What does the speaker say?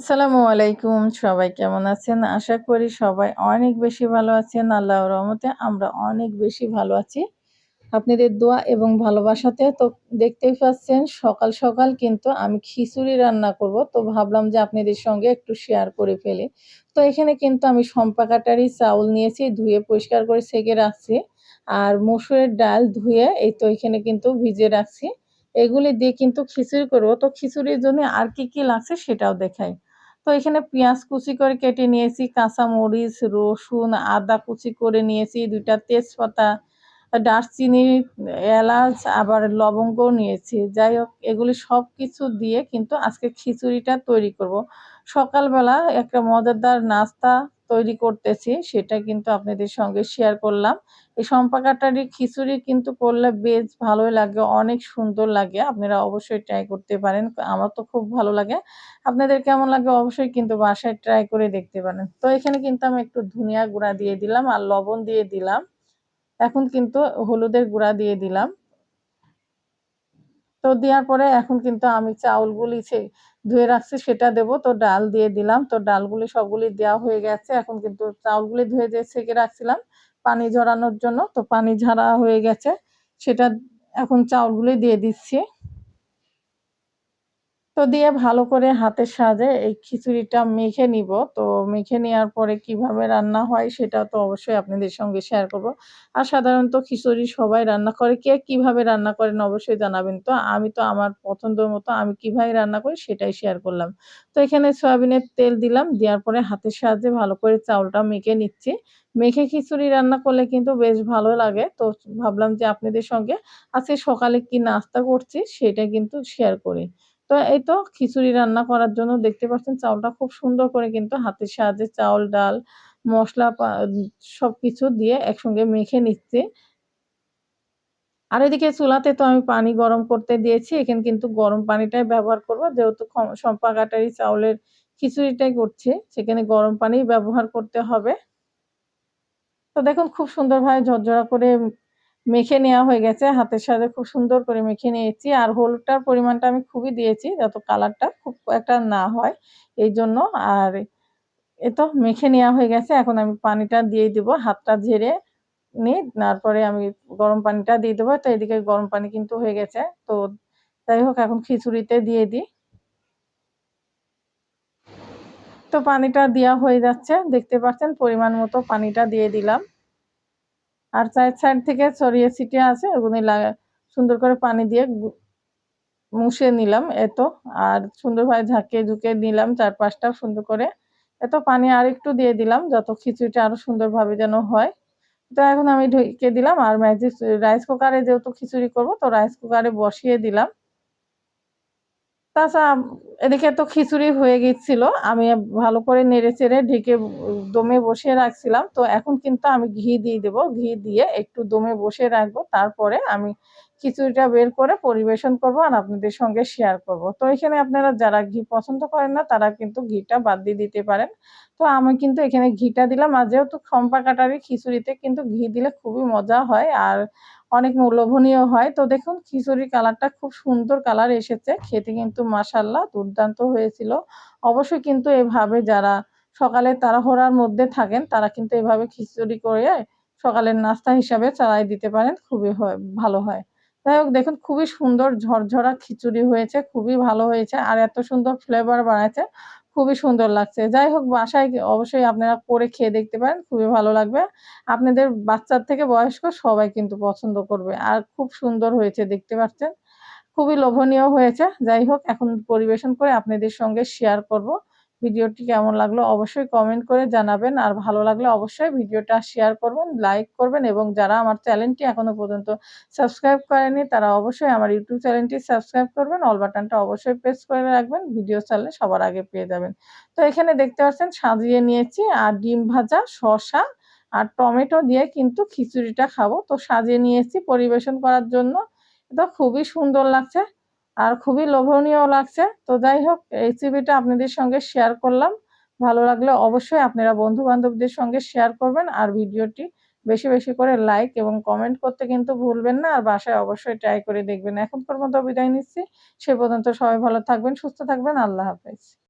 আসসালামু আলাইকুম, সবাই কেমন আছেন? আশা করি সবাই অনেক বেশি ভালো আছেন আল্লাহ রহমতে আমরা অনেক বেশি ভালো আছি। আপনাদের দোয়া এবং ভালোবাসাতে তো দেখতেই পাচ্ছেন, সকাল সকাল কিন্তু আমি খিচুড়ি রান্না করব। তো ভাবলাম যে আপনাদের সঙ্গে একটু শেয়ার করে ফেলি। তো এখানে কিন্তু আমি সম্পা কাটারি চাউল নিয়েছি, ধুয়ে পরিষ্কার করে সেকে রাখছি। আর মসুরের ডাল ধুয়ে এই তো এখানে কিন্তু ভিজে রাখছি। এগুলি দিয়ে কিন্তু খিচুড়ি করব। তো খিচুড়ির জন্য আর কি কি লাগছে সেটাও দেখাই। তো এখানে পেঁয়াজ কুচি করে কেটে নিয়েছি, কাঁচা মরিচ, রসুন, আদা কুচি করে নিয়েছি, দুইটা তেজপাতা, দারচিনি, এলাচ, আবার লবঙ্গও নিয়েছি। যাই হোক, এগুলি সব কিছু দিয়ে কিন্তু আজকে খিচুড়িটা তৈরি করব। সকালবেলা একটা মজাদার নাস্তা তৈরি করতেছি, সেটা কিন্তু আপনাদের সঙ্গে শেয়ার করলাম। এই সম্পাকাটারি খিচুড়ি কিন্তু করলে বেশ ভালোই লাগে, অনেক সুন্দর লাগে। আপনারা অবশ্যই ট্রাই করতে পারেন, আমার তো খুব ভালো লাগে। আপনাদের কেমন লাগে অবশ্যই কিন্তু বাসায় ট্রাই করে দেখতে পারেন। তো এখানে কিন্তু আমি একটু ধনিয়া গুঁড়া দিয়ে দিলাম আর লবণ দিয়ে দিলাম। এখন কিন্তু হলুদের গুঁড়া দিয়ে দিলাম। তো দেওয়ার পরে এখন কিন্তু আমি চাউলগুলি ধুয়ে রাখছি সেটা দেব। তো ডাল দিয়ে দিলাম। তো ডালগুলি সবগুলি দেওয়া হয়ে গেছে। এখন কিন্তু চাউলগুলি ধুয়ে দিয়ে সেকে রাখছিলাম পানি ঝরানোর জন্য। তো পানি ঝরা হয়ে গেছে। সেটা এখন চাউলগুলি দিয়ে দিচ্ছি। তো দিয়ে ভালো করে হাতের সাহায্যে এই খিচুড়িটা মেখে নিব। তো মেখে নেওয়ার পরে কীভাবে রান্না হয় সেটা তো অবশ্যই আপনাদের সঙ্গে শেয়ার করব। আর সাধারণত খিচুড়ি সবাই রান্না করে, কে কীভাবে রান্না করেন অবশ্যই জানাবেন। তো আমি তো আমার পছন্দের মতো আমি কীভাবে রান্না করি সেটাই শেয়ার করলাম। তো এখানে সয়াবিনের তেল দিলাম, দেওয়ার পরে হাতের সাহায্যে ভালো করে চাউলটা মেখে নিচ্ছি। মেখে খিচুড়ি রান্না করলে কিন্তু বেশ ভালো লাগে। তো ভাবলাম যে আপনাদের সঙ্গে আজকে সকালে কি নাস্তা করছি সেটা কিন্তু শেয়ার করি। তো এই তো খিচুড়ি রান্না করার জন্য দেখতে পাচ্ছেন চাউলটা খুব সুন্দর করে কিন্তু হাতের সাহায্যে চাউল, ডাল, মশলা সব কিছু দিয়ে একসঙ্গে মেখে নিচ্ছে। আর এদিকে চুলাতে তো আমি পানি গরম করতে দিয়েছি, এখানে কিন্তু গরম পানিটাই ব্যবহার করব। যেহেতু সম্পা কাটারি চাউলের খিচুড়িটাই করছি, সেখানে গরম পানি ব্যবহার করতে হবে। তো দেখুন খুব সুন্দরভাবে ঝরঝরা করে মেখে নেওয়া হয়ে গেছে। হাতের সাথে খুব সুন্দর করে মেখে নিয়েছি। আর হলুদটার পরিমাণটা আমি খুবই দিয়েছি, যত কালারটা খুব একটা না হয়। এই জন্য আর এ তো মেখে নেওয়া হয়ে গেছে। এখন আমি পানিটা দিয়ে দিব, হাতটা ঝেড়ে নিই তারপরে আমি গরম পানিটা দিয়ে দেবো। তো এদিকে গরম পানি কিন্তু হয়ে গেছে। তো যাই হোক, এখন খিচুড়িতে দিয়ে দিই। তো পানিটা দেওয়া হয়ে যাচ্ছে। দেখতে পাচ্ছেন, পরিমাণ মতো পানিটা দিয়ে দিলাম। আর চার সাইড থেকে ছড়িয়ে ছিটিয়ে আছে, ওগুলি সুন্দর করে পানি দিয়ে মুছে নিলাম এত। আর সুন্দরভাবে ঝাঁকিয়ে ঝুঁকে নিলাম চারপাশটা সুন্দর করে। এত পানি আর একটু দিয়ে দিলাম, যত খিচুড়িটা আরও সুন্দরভাবে যেন হয়। তো এখন আমি ঢুকে দিলাম, আর ম্যাজিক, রাইস কুকারে যেহেতু খিচুড়ি করব, তো রাইস কুকারে বসিয়ে দিলাম। তাছাড়া এদিকে তো খিচুড়ি হয়ে গেছিল আমি ভালো করে নেড়ে চেড়ে ঢেকে দমে বসিয়ে রাখছিলাম। তো এখন কিন্তু আমি ঘি দিয়ে দেবো, ঘি দিয়ে একটু দমে বসিয়ে রাখব, তারপরে আমি খিচুড়িটা বের করে পরিবেশন করব আর আপনাদের সঙ্গে শেয়ার করব। তো এখানে আপনারা যারা ঘি পছন্দ করেন না, তারা কিন্তু ঘিটা বাদ দিয়ে দিতে পারেন। তো আমি কিন্তু এখানে ঘিটা দিলাম আর যেহেতু খম্পা কাটারি খিচুড়িতে কিন্তু ঘি দিলে খুবই মজা হয় আর অনেক লোভনীয় হয়। তো দেখুন খিচুড়ির কালারটা খুব সুন্দর কালার এসেছে, খেতে কিন্তু মাসাল্লাহ দুর্দান্ত হয়েছিল। অবশ্যই কিন্তু এভাবে যারা সকালে তাড়াহড়ার মধ্যে থাকেন, তারা কিন্তু এভাবে খিচুড়ি করে সকালের নাস্তা হিসাবে চালাই দিতে পারেন, খুবই হয়, ভালো হয়। যাই হোক, দেখুন, খুবই সুন্দর ঝরঝরা খিচুড়ি হয়েছে, খুবই ভালো হয়েছে, আর এত সুন্দর ফ্লেভার বাড়াচ্ছে খুবই সুন্দর লাগছে। যাই হোক, বাসায় অবশ্যই আপনারা করে খেয়ে দেখতে পারেন, খুবই ভালো লাগবে। আপনাদের বাচ্চার থেকে বয়স্ক সবাই কিন্তু পছন্দ করবে, আর খুব সুন্দর হয়েছে, দেখতে পাচ্ছেন। খুবই লোভনীয় হয়েছে। যাই হোক, এখন পরিবেশন করে আপনাদের সঙ্গে শেয়ার করব। ভিডিওটি কেমন লাগল অবশ্যই কমেন্ট করে জানাবেন। আর ভালো লাগলে অবশ্যই ভিডিওটা শেয়ার করবেন লাইক করবেন এবং যারা আমার চ্যানেলটি এখনও পর্যন্ত সাবস্ক্রাইব করেনি তারা অবশ্যই আমার ইউটিউব চ্যানেলটি সাবস্ক্রাইব করবেন। অল বাটনটা অবশ্যই প্রেস করে রাখবেন ভিডিও চ্যানেলে সবার আগে পেয়ে যাবেন। তো এখানে দেখতে পাচ্ছেন, সাজিয়ে নিয়েছি। আর ডিম ভাজা শশা আর টমেটো দিয়ে কিন্তু খিচুড়িটা খাব। তো সাজিয়ে নিয়েছি পরিবেশন করার জন্য। এটা খুবই সুন্দর লাগছে। আর খুবই লোভনীয় লাগছে। তো যাই হোক, এই রেসিপিটা আপনাদের সঙ্গে শেয়ার করলাম। ভালো লাগলে অবশ্যই আপনারা বন্ধু বান্ধবদের সঙ্গে শেয়ার করবেন আর ভিডিওটি বেশি বেশি করে লাইক এবং কমেন্ট করতে কিন্তু ভুলবেন না আর বাসায় অবশ্যই ট্রাই করে দেখবেন। এখনকার মতো বিদায় নিচ্ছি। সে পর্যন্ত সবাই ভালো থাকবেন, সুস্থ থাকবেন। আল্লাহ হাফেজ।